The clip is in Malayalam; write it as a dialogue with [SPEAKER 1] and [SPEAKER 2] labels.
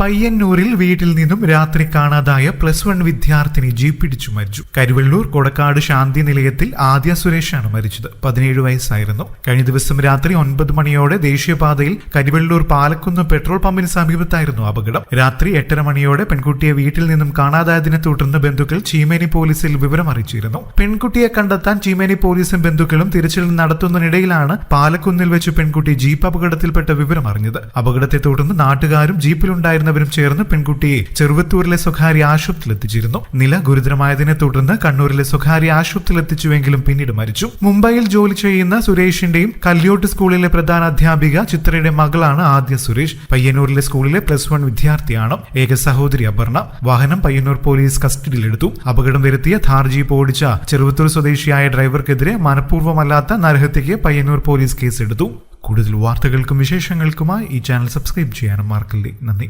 [SPEAKER 1] പയ്യന്നൂരിൽ വീട്ടിൽ നിന്നും രാത്രി കാണാതായ പ്ലസ് വൺ വിദ്യാർത്ഥിനി ജീപ്പ് പിടിച്ചു മരിച്ചു. കരുവള്ളൂർ കൊടക്കാട് ശാന്തി നിലയത്തിൽ ആദ്യ സുരേഷാണ് മരിച്ചത്. പതിനേഴ് വയസ്സായിരുന്നു. കഴിഞ്ഞ ദിവസം രാത്രി ഒൻപത് മണിയോടെ ദേശീയപാതയിൽ കരുവള്ളൂർ പാലക്കുന്ന് പെട്രോൾ പമ്പിന് സമീപത്തായിരുന്നു അപകടം. രാത്രി എട്ടര മണിയോടെ പെൺകുട്ടിയെ വീട്ടിൽ നിന്നും കാണാതായതിനെ തുടർന്ന് ബന്ധുക്കൾ ചീമേനി പോലീസിൽ വിവരം അറിയിച്ചിരുന്നു. പെൺകുട്ടിയെ കണ്ടെത്താൻ ചീമേനി പോലീസും ബന്ധുക്കളും തിരച്ചിൽ നടത്തുന്നതിനിടയിലാണ് പാലക്കുന്നിൽ വെച്ച് പെൺകുട്ടി ജീപ്പ് അപകടത്തിൽപ്പെട്ട വിവരം അറിഞ്ഞത്. അപകടത്തെ തുടർന്ന് നാട്ടുകാരും ജീപ്പിലുണ്ടായിരുന്നവരും ചേർന്ന് പെൺകുട്ടിയെ ചെറുവത്തൂരിലെ സ്വകാര്യ ആശുപത്രിയിൽ എത്തിച്ചിരുന്നു നില ഗുരുതരമായതിനെ തുടർന്ന് കണ്ണൂരിലെ സ്വകാര്യ ആശുപത്രിയിൽ എത്തിച്ചുവെങ്കിലും പിന്നീട് മരിച്ചു. മുംബൈയിൽ ജോലി ചെയ്യുന്ന സുരേഷിന്റെയും കല്യോട്ട് സ്കൂളിലെ പ്രധാന അധ്യാപിക ചിത്രയുടെ മകളാണ് ആദ്യ സുരേഷ്. പയ്യന്നൂരിലെ സ്കൂളിലെ പ്ലസ് വൺ വിദ്യാർത്ഥിയാണ് ഏക സഹോദരി അപർണ. വാഹനം പയ്യന്നൂർ പോലീസ് കസ്റ്റഡിയിലെടുത്തു. അപകടം വരുത്തിയ ധാർജി ഓടിച്ച ചെറുവത്തൂർ സ്വദേശിയായ ഡ്രൈവർക്കെതിരെ മനഃപൂർവമല്ലാത്ത നരഹത്യയ്ക്ക് പയ്യന്നൂർ പോലീസ് കേസെടുത്തു. കൂടുതൽ വാർത്തകൾക്കും വിശേഷങ്ങൾക്കുമായി ഈ ചാനൽ സബ്സ്ക്രൈബ് ചെയ്യാനും മാർക്കല്ലേ നന്ദി.